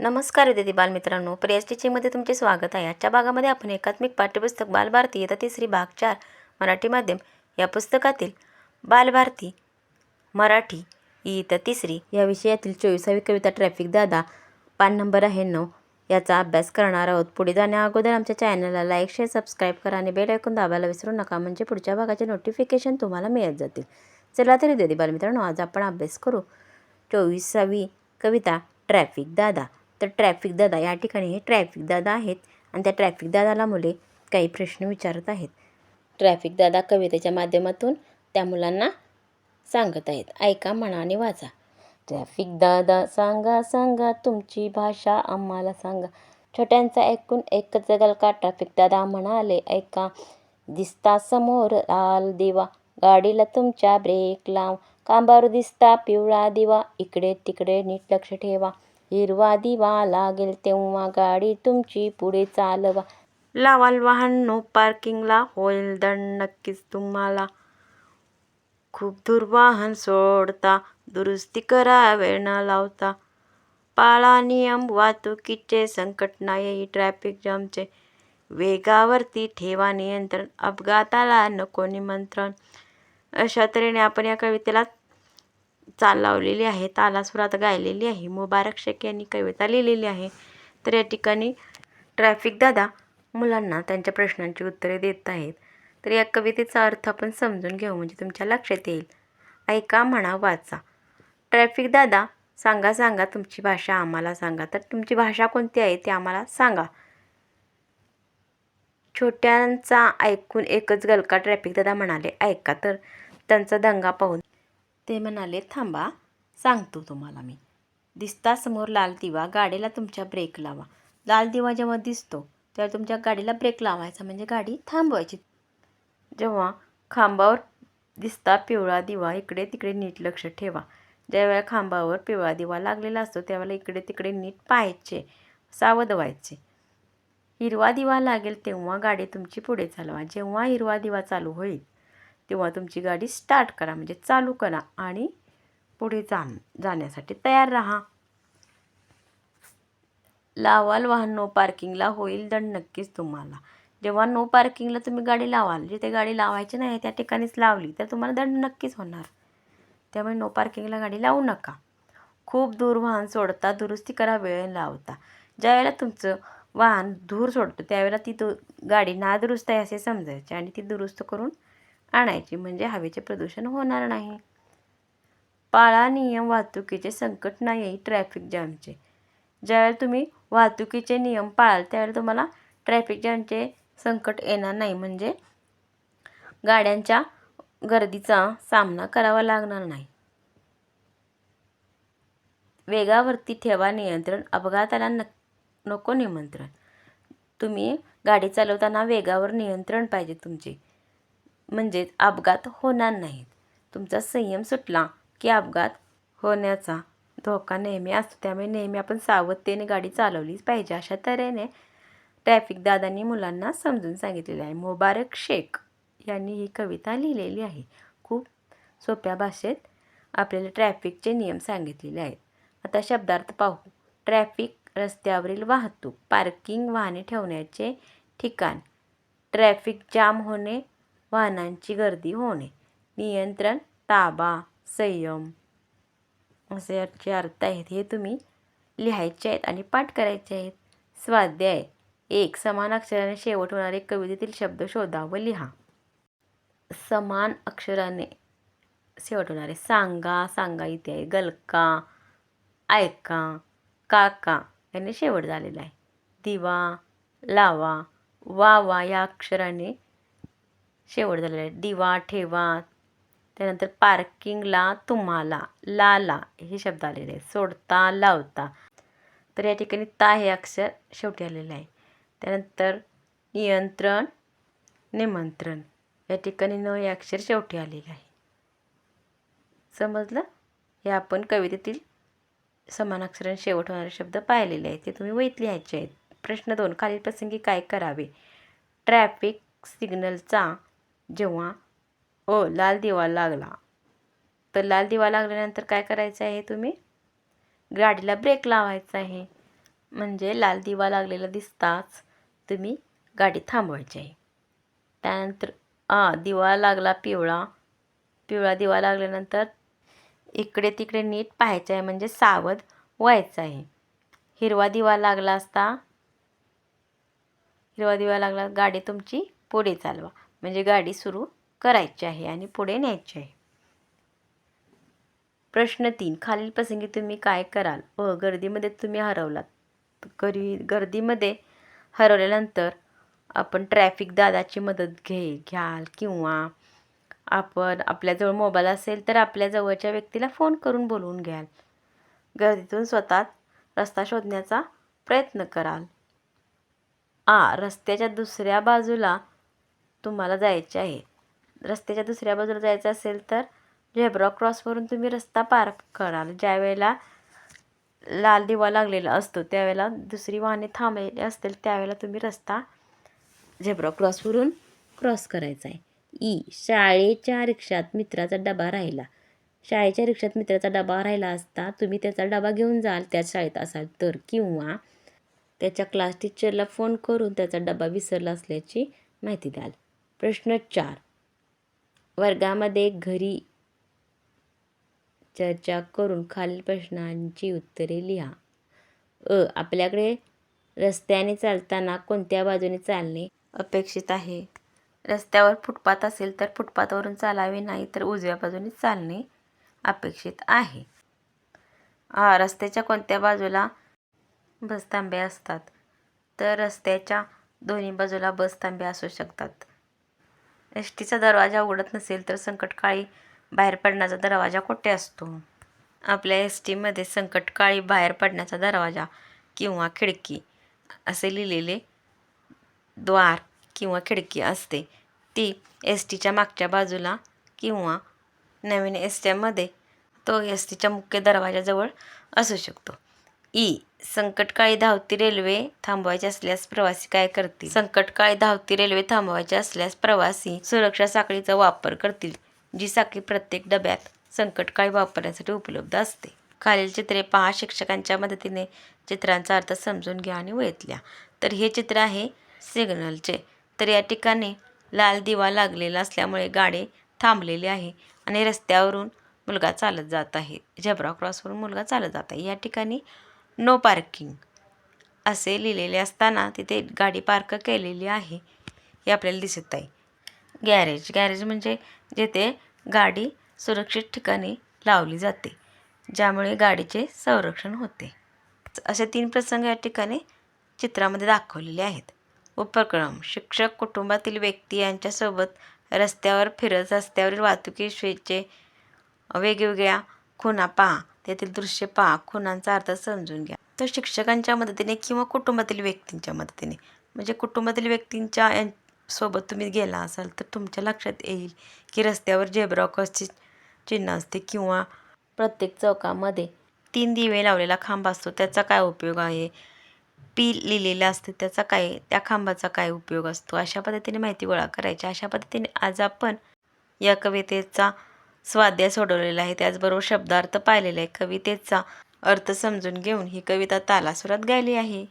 नमस्कार विद्यार्थी बालमित्रांनो. प्रियास टीचिंगमध्ये तुमचे स्वागत आहे. आजच्या भागामध्ये आपण एकात्मिक पाठ्यपुस्तक बालभारती येता तिसरी भाग चार मराठी माध्यम या पुस्तकातील बालभारती मराठी इयत्ता तिसरी या विषयातील चोवीसावी कविता ट्रॅफिक दादा पान नंबर आहे नऊ. याचा अभ्यास करणार आहोत. पुढे जाण्या अगोदर आमच्या चॅनलला लाईक शेअर सबस्क्राईब करा आणि बेल ऐकून दाबायला विसरू नका. म्हणजे पुढच्या भागाचे नोटिफिकेशन तुम्हाला मिळत जातील. चला तरी विद्यार्थी बालमित्रांनो आज आपण अभ्यास करू चोवीसावी कविता ट्रॅफिक दादा. तर ट्रॅफिक दादा या ठिकाणी हे ट्रॅफिक दादा आहेत आणि त्या ट्रॅफिक दादाला मुले काही प्रश्न विचारत आहेत. ट्रॅफिक दादा कवितेच्या माध्यमातून त्या मुलांना सांगत आहेत. ऐका म्हणा आणि वाचा. ट्रॅफिक दादा सांगा सांगा तुमची भाषा आम्हाला सांगा. छोट्यांचा ऐकून एकच जगल का? ट्रॅफिक दादा म्हणाले ऐका दिसता समोर लाल दिवा गाडीला तुमच्या ब्रेक लाव. खांबावर दिसता पिवळा दिवा इकडे तिकडे नीट लक्ष ठेवा. हिरवा दिवा लागेल तेव्हा गाडी तुमची पुढे चालवा. लावाल वाहन नो पार्किंगला होईल दंड नक्कीच तुम्हाला. खूप दूर वाहन सोडता दुरुस्ती करा वेळ न लावता. पाळा नियम वाहतुकीचे संकट नाही ट्रॅफिक जामचे वेगावरती ठेवा नियंत्रण अपघाताला नको निमंत्रण. अशा तऱ्हेने आपण या कवितेला चाल लावलेली आहे तालासुरात गायलेली आहे. मुबारक शेख यांनी कविता लिहिलेली आहे. तर या ठिकाणी ट्रॅफिक दादा मुलांना त्यांच्या प्रश्नांची उत्तरे देत आहेत. तर या कवितेचा अर्थ आपण समजून घेऊ म्हणजे तुमच्या लक्षात येईल. ऐका म्हणा वाचा. ट्रॅफिक दादा सांगा सांगा तुमची भाषा आम्हाला सांगा. तर तुमची भाषा कोणती आहे ते आम्हाला सांगा. छोट्यांचा ऐकून एकच गलका ट्रॅफिक दादा म्हणाले. ऐका तर त्यांचा दंगा पाहून. ते म्हणाले थांबा सांगतो तुम्हाला मी. दिसता समोर लाल दिवा गाडीला तुमच्या ब्रेक लावा. लाल दिवा जेव्हा दिसतो तेव्हा तुमच्या गाडीला ब्रेक लावायचा. म्हणजे गाडी थांबवायची. जेव्हा खांबावर दिसता पिवळा दिवा इकडे तिकडे नीट लक्ष ठेवा. ज्यावेळेला खांबावर पिवळा दिवा लागलेला असतो त्यावेळेला इकडे तिकडे नीट पाहायचे सावध व्हायचे हिरवा दिवा लागेल तेव्हा गाडी तुमची पुढे चालवा. जेव्हा हिरवा दिवा चालू होईल तेव्हा तुमची गाडी स्टार्ट करा. म्हणजे चालू करा आणि पुढे जा जाण्यासाठी तयार राहा. लावाल वाहन नो पार्किंगला होईल दंड नक्कीच तुम्हाला. जेव्हा नो पार्किंगला तुम्ही गाडी लावाल जिथे गाडी लावायची नाही त्या ठिकाणीच लावली तर तुम्हाला दंड नक्कीच होणार. त्यामुळे नो पार्किंगला गाडी लावू नका. खूप दूर वाहन सोडता दुरुस्ती करा वेळ लावता. ज्यावेळेला तुमचं वाहन धूर सोडतं त्यावेळेला ती दु गाडी नादुरुस्त आहे असे समजायचे आणि ती दुरुस्त करून आणायची म्हणजे हवेचे प्रदूषण होणार नाही. पाळा नियम वाहतुकीचे संकट नाही ट्रॅफिक जॅमचे ज्यावेळेला तुम्ही वाहतुकीचे नियम पाळाल त्यावेळेला तुम्हाला ट्रॅफिक जॅमचे संकट येणार नाही. म्हणजे गाड्यांच्या गर्दीचा सामना करावा लागणार नाही. वेगावरती ठेवा नियंत्रण अपघाताला न नको निमंत्रण. तुम्ही गाडी चालवताना वेगावर नियंत्रण पाहिजे तुमचे. म्हणजेच अपघात होणार नाहीत. तुमचा संयम सुटला की अपघात होण्याचा धोका नेहमी असतो. त्यामुळे नेहमी आपण सावधतेने गाडी चालवलीच पाहिजे. अशा तऱ्हेने ट्रॅफिक दादांनी मुलांना समजून सांगितलेले आहे. मुबारक शेख यांनी ही कविता लिहिलेली आहे. खूप सोप्या भाषेत आपल्याला ट्रॅफिकचे नियम सांगितलेले आहेत. आता शब्दार्थ पाहू. ट्रॅफिक रस्त्यावरील वाहतूक पार्किंग वाहने ठेवण्याचे ठिकाण. ट्रॅफिक जाम होणे वाहनांची गर्दी होणे. नियंत्रण ताबा संयम. असे याचे अर्थ आहेत. हे तुम्ही लिहायचे आहेत आणि पाठ करायचे आहेत. स्वाध्याय. एक समान अक्षराने शेवट होणारे कवितेतील शब्द शोधा व लिहा. समान अक्षराने शेवट होणारे. सांगा सांगा इथे आहे. गलका ऐका काका याने शेवट झालेला आहे. दिवा लावा वा वा या अक्षराने शेवट झालेला आहे. दिवा ठेवा. त्यानंतर पार्किंगला तुम्हाला लाला हे शब्द आलेले आहेत. सोडता लावता. तर या ठिकाणी ता हे अक्षर शेवटी आलेलं आहे. त्यानंतर नियंत्रण निमंत्रण. या ठिकाणी न हे अक्षर शेवटी आलेलं आहे. समजलं? हे आपण कवितेतील समान अक्षराने शेवट होणारे शब्द पाहिलेले आहेत. ते तुम्ही वहीत लिहायचे आहेत. प्रश्न दोन. खालील प्रसंगी काय करावे? ट्रॅफिक सिग्नलचा जेव्हा ओ लाल दिवा लागला. तर लाल दिवा लागल्यानंतर काय करायचं आहे तुम्ही? गाडीला ब्रेक लावायचा आहे. म्हणजे लाल दिवा लागलेला दिसताच तुम्ही गाडी थांबवायची आहे. त्यानंतर आ दिवा लागला पिवळा. पिवळा दिवा लागल्यानंतर इकडे तिकडे नीट पाहायचं आहे. म्हणजे सावध व्हायचं आहे. हिरवा दिवा लागला असता हिरवा दिवा लागला गाडी तुमची पुढे चालवा. म्हणजे गाडी सुरू करायची आहे आणि पुढे न्यायची आहे. प्रश्न तीन. खालील प्रसंगी तुम्ही काय कराल? व गर्दीमध्ये तुम्ही हरवलात. गरी गर्दीमध्ये हरवल्यानंतर आपण ट्रॅफिक दादाची मदत घे घ्याल किंवा आपण आपल्याजवळ मोबाईल असेल तर आपल्या जवळच्या व्यक्तीला फोन करून बोलवून घ्याल. गर्दीतून स्वतः रस्ता शोधण्याचा प्रयत्न कराल. आ रस्त्याच्या दुसऱ्या बाजूला तुम्हाला जायचे आहे. रस्त्याच्या दुसऱ्या बाजूला जायचं असेल तर झेब्रा क्रॉसवरून तुम्ही रस्ता पार कराल. ज्या वेळेला लाल दिवा लागलेला असतो त्यावेळेला दुसरी वाहने थांबलेली असतील त्यावेळेला तुम्ही रस्ता झेब्रा क्रॉसवरून क्रॉस करायचा आहे. ई. शाळेच्या रिक्षात मित्राचा डबा राहिला. शाळेच्या रिक्षात मित्राचा डबा राहिला असता तुम्ही त्याचा डबा घेऊन जाल त्याच शाळेत असाल तर. किंवा त्याच्या क्लास टीचरला फोन करून त्याचा डबा विसरला असल्याची माहिती द्याल. प्रश्न चार. वर्गामध्ये घरी चर्चा करून खालील प्रश्नांची उत्तरे लिहा. अ. आपल्याकडे रस्त्याने चालताना कोणत्या बाजूने चालणे अपेक्षित आहे? रस्त्यावर फुटपाथ असेल तर फुटपाथवरून चालावे नाही तर उजव्या बाजूने चालणे अपेक्षित आहे. हा रस्त्याच्या कोणत्या बाजूला बसतांबे असतात? तर रस्त्याच्या दोन्ही बाजूला बसतांबे असू शकतात. एस टीचा दरवाजा उघडत नसेल तर संकटकाळी बाहेर पडण्याचा दरवाजा कुठे असतो? आपल्या एस टीमध्ये संकटकाळी बाहेर पडण्याचा दरवाजा किंवा खिडकी असे लिहिलेले द्वार किंवा खिडकी असते. ती एस टीच्या मागच्या बाजूला किंवा नवीन एस टीमध्ये तो एस टीच्या मुख्य दरवाजाजवळ असू शकतो. ई. संकटकाळी धावती रेल्वे थांबवायची असल्यास प्रवासी काय करतील? संकटकाळी धावती रेल्वे थांबवायची असल्यास प्रवासी सुरक्षा साखळीचा वापर करतील जी साखळी प्रत्येक डब्यात संकटकाळी वापरण्यासाठी उपलब्ध असते. खालील चित्रे पहा. शिक्षकांच्या मदतीने चित्रांचा अर्थ समजून घ्या आणि ओळखल्या तर हे चित्र आहे सिग्नलचे. तर या ठिकाणी लाल दिवा लागलेला असल्यामुळे गाडी थांबलेली आहे आणि रस्त्यावरून मुलगा चालत जात आहे. झेब्रा क्रॉसवरून मुलगा चालत जात आहे. या ठिकाणी नो पार्किंग असे लिहिलेले असताना तिथे गाडी पार्क केलेली आहे हे आपल्याला दिसत आहे. गॅरेज गॅरेज म्हणजे जेथे गाडी सुरक्षित ठिकाणी लावली जाते ज्यामुळे गाडीचे संरक्षण होते. असे तीन प्रसंग या ठिकाणी चित्रामध्ये दाखवलेले आहेत. उपक्रम शिक्षक कुटुंबातील व्यक्ती यांच्यासोबत रस्त्यावर फिरत रस्त्यावरील वाहतुकीविषयीचे वेगवेगळ्या खुणा पहा त्यातील दृश्य पहा खुणांचा अर्थ समजून घ्या. तर शिक्षकांच्या मदतीने किंवा कुटुंबातील व्यक्तींच्या मदतीने. म्हणजे कुटुंबातील व्यक्तींच्या यां सोबत तुम्ही गेला असाल तर तुमच्या लक्षात येईल की रस्त्यावर झेब्रा क्रॉसचे चिन्ह असते किंवा प्रत्येक चौकामध्ये तीन दिवे लावलेला खांब असतो. त्याचा काय उपयोग आहे? पी लिहिलेलं असते. त्याचा काय त्या खांबाचा काय उपयोग असतो? अशा पद्धतीने माहिती गोळा करायची. अशा पद्धतीने आज आपण या कवितेचा स्वाध्याय सोडवलेला आहे. त्याचबरोबर शब्दार्थ पाहिलेला आहे. कवितेचा अर्थ समजून घेऊन ही कविता तालासुरात गायली आहे.